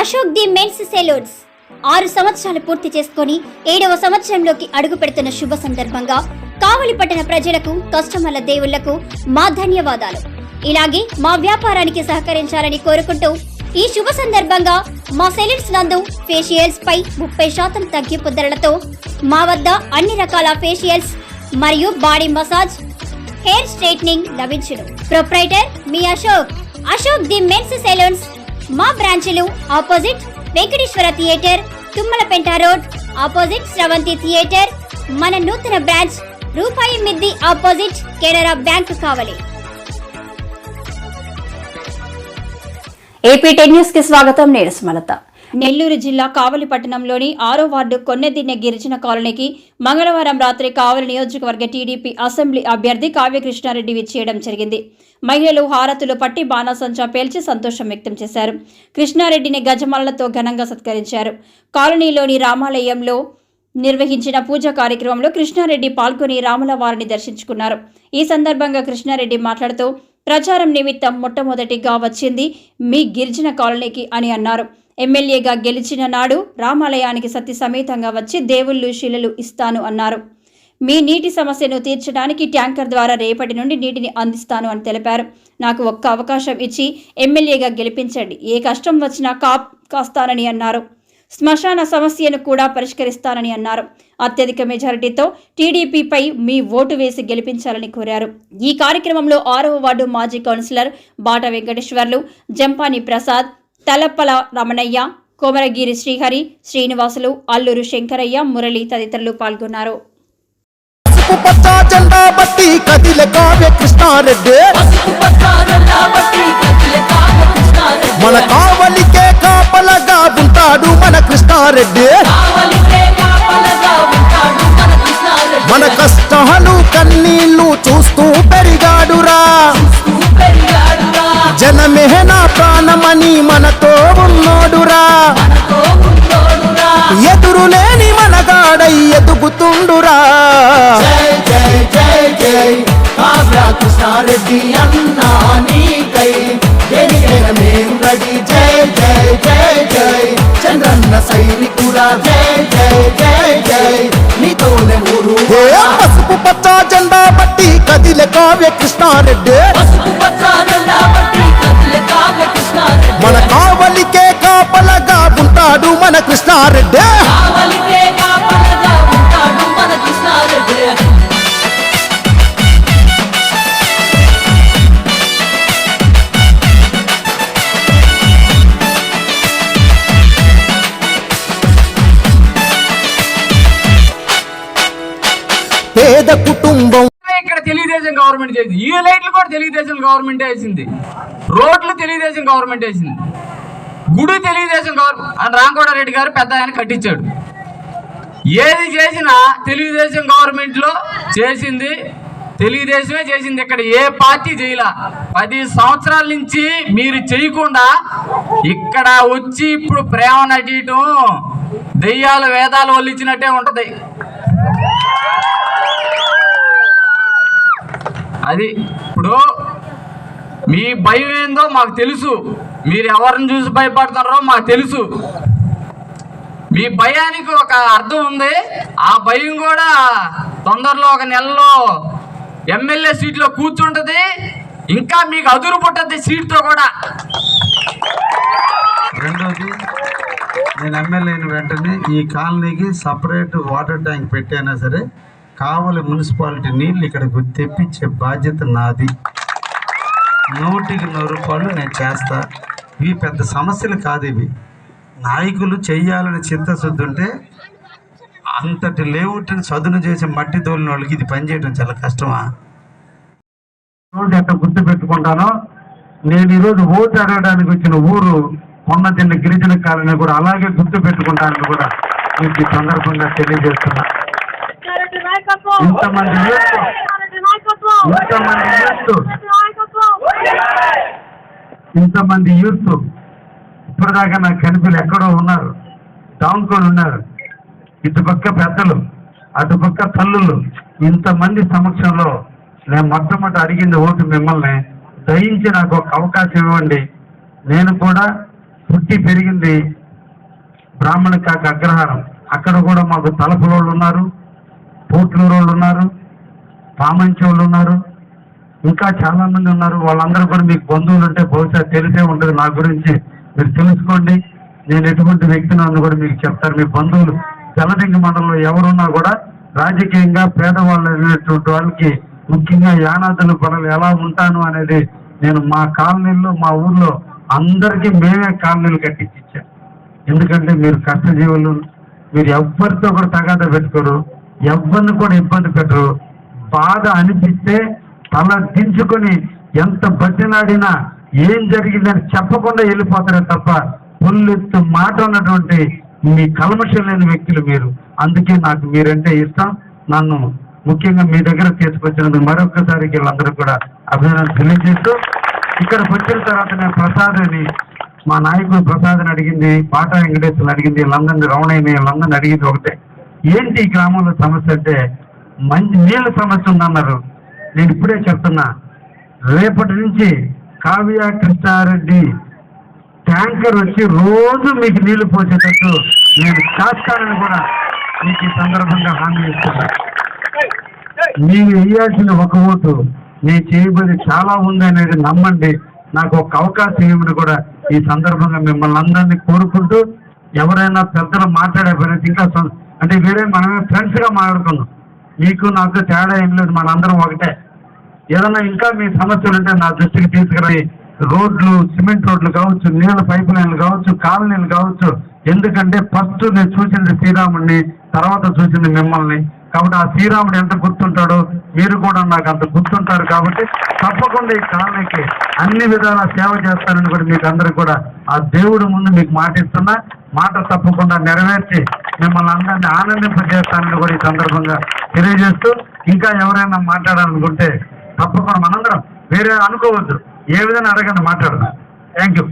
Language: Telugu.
Ashok the men's salons. ఆరు సంవత్సరాలు పూర్తి చేసుకొని ఏడవ సంవత్సరంలోకి అడుగు పెడుతున్న శుభ సందర్భంగా కావలి పట్టణ ప్రజలకు కస్టమర్ల దేవుళ్ళకు మా ధన్యవాదాలు. ఇలాగే మా వ్యాపారానికి సహకరించాలని కోరుకుంటూ ఈ శుభ సందర్భంగా మా సెలూన్స్ నందు ఫేషియల్స్ పై ముప్పై శాతం తగ్గింపు ధరలతో మా వద్ద అన్ని రకాల ఫేషియల్స్ మరియు బాడీ మసాజ్ హెయిర్ స్ట్రైట్నింగ్ లభించును proprietor me Ashok Ashok the men's salons మా బ్రాంచ్లు opposite Venkateswara theatre Tummalapenta road opposite Sravanthi theatre. మన నూతన బ్రాంచ్ రూపాయి మిద్ది ఆపోజిట్ కెనరా బ్యాంక్ కావాలి. ఏపీ టెన్ న్యూస్కి స్వాగతం నేను సుమలత. నెల్లూరు జిల్లా కావలి పట్టణంలోని ఆరో వార్డు కొన్నెదిన్నె గిరిజన కాలనీకి మంగళవారం రాత్రి కావలి నియోజకవర్గ టీడీపీ అసెంబ్లీ అభ్యర్థి కావ్యకృష్ణారెడ్డి విచ్చేయడం జరిగింది. మహిళలు హారతులు పట్టి బాణాసంచా పేల్చి సంతోషం వ్యక్తం చేశారు. కృష్ణారెడ్డిని గజమాలతో ఘనంగా సత్కరించారు. కాలనీలోని రామాలయంలో నిర్వహించిన పూజా కార్యక్రమంలో కృష్ణారెడ్డి పాల్గొని రాముల వారిని దర్శించుకున్నారు. ఈ సందర్భంగా కృష్ణారెడ్డి మాట్లాడుతూ ప్రచారం నిమిత్తం మొట్టమొదటిగా వచ్చింది మీ గిరిజన కాలనీకి అని అన్నారు. ఎమ్మెల్యేగా గెలిచిన నాడు రామాలయానికి సతి సమేతంగా వచ్చి దేవుళ్ళు శిలలు ఇస్తాను అన్నారు. మీ నీటి సమస్యను తీర్చడానికి ట్యాంకర్ ద్వారా రేపటి నుండి నీటిని అందిస్తాను అని తెలిపారు. నాకు ఒక్క అవకాశం ఇచ్చి ఎమ్మెల్యేగా గెలిపించండి. ఏ కష్టం వచ్చినా కాప్ కాస్తానని అన్నారు. శ్మశాన సమస్యను కూడా పరిష్కరిస్తానని అన్నారు. అత్యధిక మెజారిటీతో టీడీపీపై మీ ఓటు వేసి గెలిపించాలని కోరారు. ఈ కార్యక్రమంలో ఆరవ వార్డు మాజీ కౌన్సిలర్ బాట వెంకటేశ్వర్లు జంపాని ప్రసాద్ తలప్పల రమణయ్య కోమరగిరి శ్రీహరి శ్రీనివాసులు అల్లూరు శంకరయ్య మురళి తదితరులు పాల్గొన్నారు. మన కావలికే కాపలగా ఉంటాడు మన కృష్ణారెడ్డి. మన కష్టాలు కన్నీళ్ళు చూస్తూ పెరిగాడురా. జనమే నా ప్రాణమని మనతో ఉన్నోడురా. ఎదురులేని మనగాడై ఎదుగుతుండురా. జై జై జై జై. కృష్ణారెడ్డి అన్న జై చంద్రన్న సైనికుడా జై జై జై జై. నీతోనే ఊరు పసుపు పచ్చ జెండా బట్టి కదిలే కావ్య కృష్ణారెడ్డి. మన కావలికే కాపలగా ఉంటాడు మన కృష్ణారెడ్డి. కుటుంబం. ఇక్కడ తెలుగుదేశం గవర్నమెంట్ చేసింది. ఈ లైట్లు కూడా తెలుగుదేశం గవర్నమెంట్ వేసింది. రోడ్లు తెలుగుదేశం గవర్నమెంట్ వేసింది. గుడి తెలుగుదేశం గవర్నమెంట్ రాంకోడారెడ్డి గారు పెద్ద ఆయన కట్టించాడు. ఏది చేసినా తెలుగుదేశం గవర్నమెంట్లో చేసింది తెలుగుదేశమే చేసింది. ఇక్కడ ఏ పార్టీ చేయలా. పది సంవత్సరాల నుంచి మీరు చేయకుండా ఇక్కడ వచ్చి ఇప్పుడు ప్రేమ నటీయటం దెయ్యాలు వేదాలు వల్లించినట్టే ఉంటది. అది ఇప్పుడు మీ భయం ఏందో మాకు తెలుసు. మీరు ఎవరిని చూసి భయపడుతున్నారో మాకు తెలుసు. మీ భయానికి ఒక అర్థం ఉంది. ఆ భయం కూడా తొందరలో ఒక నెలలో ఎమ్మెల్యే సీట్లో కూర్చుంటుంది. ఇంకా మీకు అదురు పుట్టద్ది సీట్తో కూడా. రెండోది నేను ఎమ్మెల్యే వెంటనే ఈ కాలనీకి సపరేట్ వాటర్ ట్యాంక్ పెట్టైనా సరే కావలి మున్సిపాలిటీ నీళ్ళు ఇక్కడికి తెప్పించే బాధ్యత నాది. నూటికి నూరు రూపాయలు నేను చేస్తా. ఇవి పెద్ద సమస్యలు కాదు ఇవి. నాయకులు చెయ్యాలని చిత్తశుద్ధి ఉంటే అంతటి లేవుటిని చదును చేసి మట్టి తోలిన వాళ్ళకి ఇది పనిచేయడం చాలా కష్టమా? రోజు ఎట్లా గుర్తు పెట్టుకుంటానో నేను ఈరోజు ఓటు అడగడానికి వచ్చిన ఊరు మొన్న తిన్న గిరిజన కాలనీ కూడా అలాగే గుర్తు పెట్టుకుంటానని కూడా మీకు సందర్భంగా తెలియజేస్తున్నా. ఇంతమంది యూత్ ఇంతమంది యూత్ ఇంతమంది యూత్. ఇప్పటిదాకా నాకు కనిపిలు ఎక్కడో ఉన్నారు. దాంకొని ఉన్నారు. ఇటుపక్క పెద్దలు అటుపక్క తల్లులు. ఇంతమంది సమక్షంలో నేను మొట్టమొదటి అడిగింది ఓటు మిమ్మల్ని. దయించి నాకు ఒక అవకాశం ఇవ్వండి. నేను కూడా పుట్టి పెరిగింది బ్రాహ్మణ కాక అగ్రహారం. అక్కడ కూడా మాకు తలపులోళ్ళు ఉన్నారు. పోట్లూరు వాళ్ళు ఉన్నారు పామంచి వాళ్ళు ఉన్నారు ఇంకా చాలా మంది ఉన్నారు. వాళ్ళందరూ కూడా మీకు బంధువులు ఉంటే బహుశా తెలిసే ఉంటుంది నా గురించి. మీరు తెలుసుకోండి. నేను ఎటువంటి వ్యక్తిని అని కూడా మీకు చెప్తారు మీ బంధువులు తెల్లదింగి మండలంలో ఎవరున్నా కూడా రాజకీయంగా పేదవాళ్ళు అనేటువంటి వాళ్ళకి ముఖ్యంగా యానాదులు పనులు ఎలా ఉంటాను అనేది నేను మా కాలనీల్లో మా ఊర్లో అందరికీ మేమే కాలనీలు కట్టించి ఎందుకంటే మీరు కష్టజీవులు మీరు ఎవ్వరితో కూడా తగాద పెట్టుకోరు. ఎవరిని కూడా ఇబ్బంది పెట్టరు. బాధ అనిపిస్తే తల దించుకొని ఎంత బతినాడినా ఏం జరిగిందని చెప్పకుండా వెళ్ళిపోతారే తప్ప పుల్లెత్తు మాట ఉన్నటువంటి మీ కల్మషం లేని వ్యక్తులు మీరు. అందుకే నాకు మీరంటే ఇష్టం. నన్ను ముఖ్యంగా మీ దగ్గర తీసుకొచ్చినందుకు మరొకసారి వీళ్ళందరూ కూడా అభినందన తెలియజేస్తూ ఇక్కడికి వచ్చిన తర్వాత నేను ప్రసాద్ అని మా నాయకుడు ప్రసాద్ అని అడిగింది పాట వెంకటేశ్వరుని అడిగింది వీళ్ళందరినీ రమణయ్యని వీళ్ళందరినీ అడిగింది ఒకటే. ఏంటి ఈ గ్రామంలో సమస్య అంటే మంచి నీళ్ళ సమస్య ఉందన్నారు. నేను ఇప్పుడే చెప్తున్నా. రేపటి నుంచి కావ్య కృష్ణారెడ్డి ట్యాంకర్ వచ్చి రోజు మీకు నీళ్ళు పోసేటట్టు నేను చేస్తానని కూడా మీకు ఈ సందర్భంగా హామీ ఇస్తున్నా. మీరు వేయాల్సిన ఒక ఓటు నేను చేయబోయేది చాలా ఉంది అనేది నమ్మండి. నాకు ఒక అవకాశం ఇవ్వమని కూడా ఈ సందర్భంగా మిమ్మల్ని అందరినీ కోరుకుంటూ ఎవరైనా పెద్దలు మాట్లాడే పరిస్థితి ఇంకా అంటే వేరే మనమే ఫ్రెండ్స్గా మాట్లాడుకుందాం మీకు నాకు తేడా ఏం లేదు మనందరం ఒకటే. ఏదైనా ఇంకా మీ సమస్యలు ఉంటే నా దృష్టికి తీసుకురాయి రోడ్లు సిమెంట్ రోడ్లు కావచ్చు నీళ్ళ పైప్ లైన్లు కావచ్చు కాలనీలు కావచ్చు. ఎందుకంటే ఫస్ట్ నేను చూసింది శ్రీరాముడిని తర్వాత చూసింది మిమ్మల్ని. కాబట్టి ఆ శ్రీరాముడు ఎంత గుర్తుంటాడో మీరు కూడా నాకు అంత గుర్తుంటారు కాబట్టి తప్పకుండా ఈ కాలనీకి అన్ని విధాల సేవ చేస్తానని కూడా మీకు అందరికి కూడా ఆ దేవుడు ముందు మీకు మాటిస్తున్నా మాట తప్పకుండా నెరవేర్చి మిమ్మల్ని అందరినీ ఆనందింపజేస్తానని కూడా ఈ సందర్భంగా తెలియజేస్తూ ఇంకా ఎవరైనా మాట్లాడాలనుకుంటే తప్పకుండా మనందరం వేరే అనుకోవద్దు. ఏ విధంగా అడగండి మాట్లాడదాం. Thank you